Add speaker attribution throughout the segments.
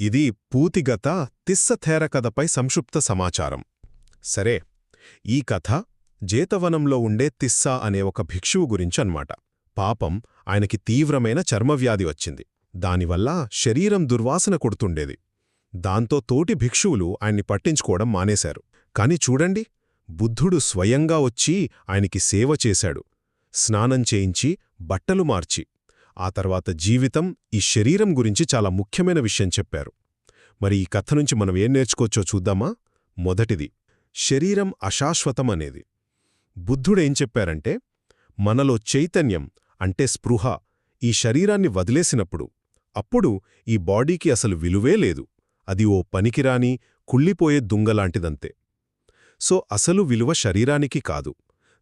Speaker 1: ఇది పూతిగత తిస్సథేర కథపై సంక్షిప్త సమాచారం. సరే ఈ కథ జేతవనంలో ఉండే తిస్సా అనే ఒక భిక్షువు గురించన్మాట. పాపం ఆయనకి తీవ్రమైన చర్మవ్యాధి వచ్చింది. దానివల్ల శరీరం దుర్వాసన కొడుతుండేది. దాంతో తోటి భిక్షువులు ఆయన్ని పట్టించుకోవడం మానేశారు. కాని చూడండి బుద్ధుడు స్వయంగా వచ్చి ఆయనకి సేవ చేశాడు. స్నానం చేయించి బట్టలు మార్చి. ఆ తర్వాత జీవితం ఈ శరీరం గురించి చాలా ముఖ్యమైన విషయం చెప్పారు. మరి ఈ కథ నుంచి మనం ఏం నేర్చుకోవచ్చో చూద్దామా? మొదటిది శరీరం అశాశ్వతం అనేది. బుద్ధుడేం చెప్పారంటే మనలో చైతన్యం అంటే స్పృహ ఈ శరీరాన్ని వదిలేసినప్పుడు అప్పుడు ఈ బాడీకి అసలు విలువే లేదు. అది ఓ పనికిరాని కుళ్ళిపోయే దుంగలాంటిదంతే సో అసలు విలువ శరీరానికి కాదు.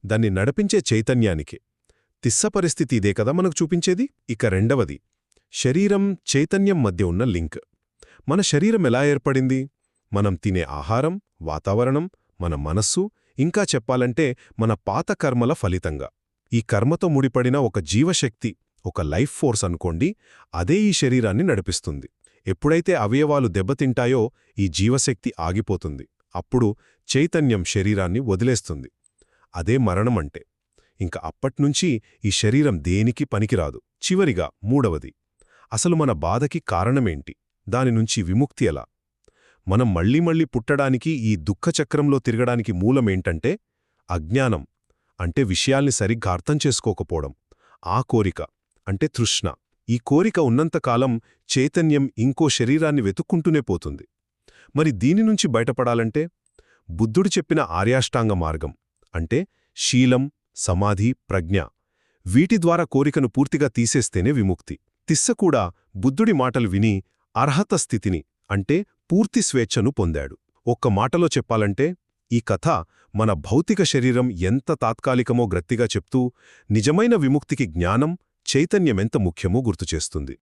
Speaker 1: దాన్ని నడిపించే చైతన్యానికే. తిస్స పరిస్థితి ఇదే కదా మనకు చూపించేది? ఇక రెండవది శరీరం చైతన్యం మధ్య ఉన్న లింక్. మన శరీరం ఎలా ఏర్పడింది? మనం తినే ఆహారం వాతావరణం మన మనస్సు ఇంకా చెప్పాలంటే మన పాత కర్మల ఫలితంగా. ఈ కర్మతో ముడిపడిన ఒక జీవశక్తి ఒక లైఫ్ ఫోర్స్ అనుకోండి అదే ఈ శరీరాన్ని నడిపిస్తుంది. ఎప్పుడైతే అవయవాలు దెబ్బతింటాయో ఈ జీవశక్తి ఆగిపోతుంది. అప్పుడు చైతన్యం శరీరాన్ని వదిలేస్తుంది. అదే మరణమంటే ఇంక అప్పట్నుంచి ఈ శరీరం దేనికి పనికిరాదు. చివరిగా మూడవది అసలు మన బాధకి కారణమేంటి? దానినుంచి విముక్తి ఎలా? మనం మళ్ళీ మళ్ళీ పుట్టడానికి ఈ దుఃఖచక్రంలో తిరగడానికి మూలమేంటంటే అజ్ఞానం అంటే విషయాల్ని సరిగ్గా అర్థం చేసుకోకపోవడం ఆ కోరిక అంటే తృష్ణ. ఈ కోరిక ఉన్నంతకాలం చైతన్యం ఇంకో శరీరాన్ని వెతుక్కుంటూనే పోతుంది. మరి దీని నుంచి బయటపడాలంటే బుద్ధుడు చెప్పిన ఆర్యాష్టాంగ మార్గం అంటే శీలం సమాధి ప్రజ్ఞ వీటి ద్వారా కోరికను పూర్తిగా తీసేస్తేనే విముక్తి. తిస్స కూడా బుద్ధుడి మాటలు విని అర్హత స్థితిని అంటే పూర్తి స్వేచ్ఛను పొందాడు. ఒక్క మాటలో చెప్పాలంటే ఈ కథ మన భౌతిక శరీరం ఎంత తాత్కాలికమో గ్రత్తిగా చెప్తూ నిజమైన విముక్తికి జ్ఞానం చైతన్యమెంత ముఖ్యమో గుర్తుచేస్తుంది